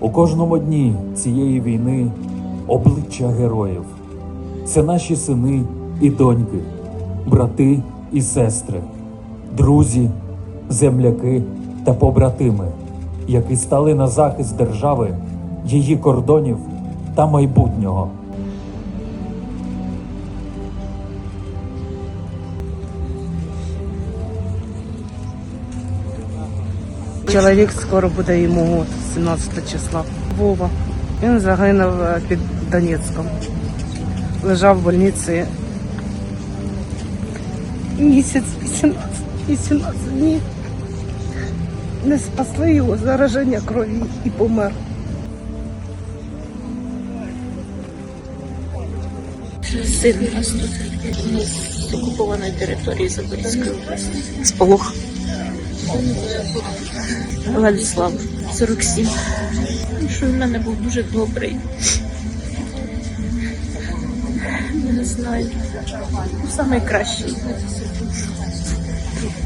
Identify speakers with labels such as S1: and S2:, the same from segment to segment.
S1: У кожному дні цієї війни обличчя героїв. Це наші сини і доньки, брати і сестри, друзі, земляки та побратими, які стали на захист держави, її кордонів та майбутнього.
S2: Чоловік скоро буде йому год, 17 числа. Вова. Він загинув е, під Донецьком. Лежав в больниці місяць 18, 18 днів. Не спасли його зараження крові і помер.
S3: Син у нас тут з окупованої території Запорізької області. Сполох. Владислав, 47. Ну, Що в мене був дуже добрий. Не знаю. Найкращий.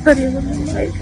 S3: Немає.